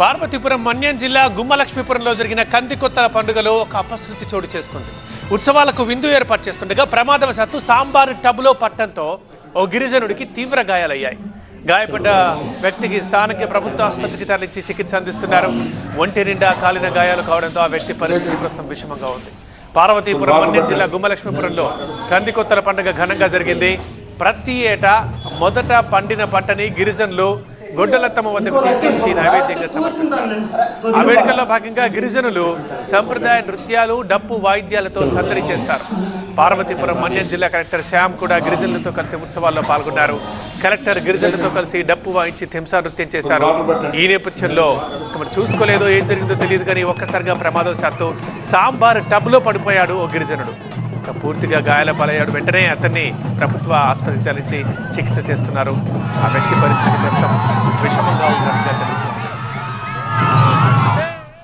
పార్వతీపురం మన్యం జిల్లా గుమ్మలక్ష్మీపురంలో జరిగిన కందికొత్తల పండుగలో ఒక అపశృతి చోటు చేసుకుంది. ఉత్సవాలకు విందు ఏర్పాటు చేస్తుండగా ప్రమాదవశాత్తు సాంబారు టబ్లో పట్టడంతో ఓ గిరిజనుడికి తీవ్ర గాయాలయ్యాయి. గాయపడ్డ వ్యక్తికి స్థానిక ప్రభుత్వ ఆసుపత్రికి తరలించి చికిత్స అందిస్తున్నారు. ఒంటి నిండా కాలిన గాయాలు కావడంతో ఆ వ్యక్తి పరిస్థితి ప్రస్తుతం విషమంగా ఉంది. పార్వతీపురం మన్యం జిల్లా గుమ్మలక్ష్మీపురంలో కందికొత్తల పండుగ ఘనంగా జరిగింది. ప్రతి ఏటా మొదట పండిన పంటని గిరిజనులు గొడ్డలత్తమ్మ వద్దకు తీసుకొచ్చి నైవేద్యంగా సమర్పిస్తారు. ఆ వేడుకల్లో భాగంగా గిరిజనులు సంప్రదాయ నృత్యాలు డప్పు వాయిద్యాలతో సందడి చేస్తారు. పార్వతీపురం మన్యం జిల్లా కలెక్టర్ శ్యామ్ కూడా గిరిజనులతో కలిసి ఉత్సవాల్లో పాల్గొన్నారు. కలెక్టర్ గిరిజనులతో కలిసి డప్పు వాయించి థింసా నృత్యం చేశారు. ఈ నేపథ్యంలో మరి చూసుకోలేదో ఏం జరిగిందో తెలియదు కానీ ఒక్కసారిగా ప్రమాదవశాత్తు సాంబార్ టబ్లో పడిపోయాడు ఓ గిరిజనుడు. పూర్తిగా గాయాల పాలయ్యాడు. వెంటనే అతన్ని ప్రభుత్వ ఆసుపత్రికి తరలించి చికిత్స చేస్తున్నారు. ఆ వ్యక్తి పరిస్థితి ప్రస్తుతం విషమ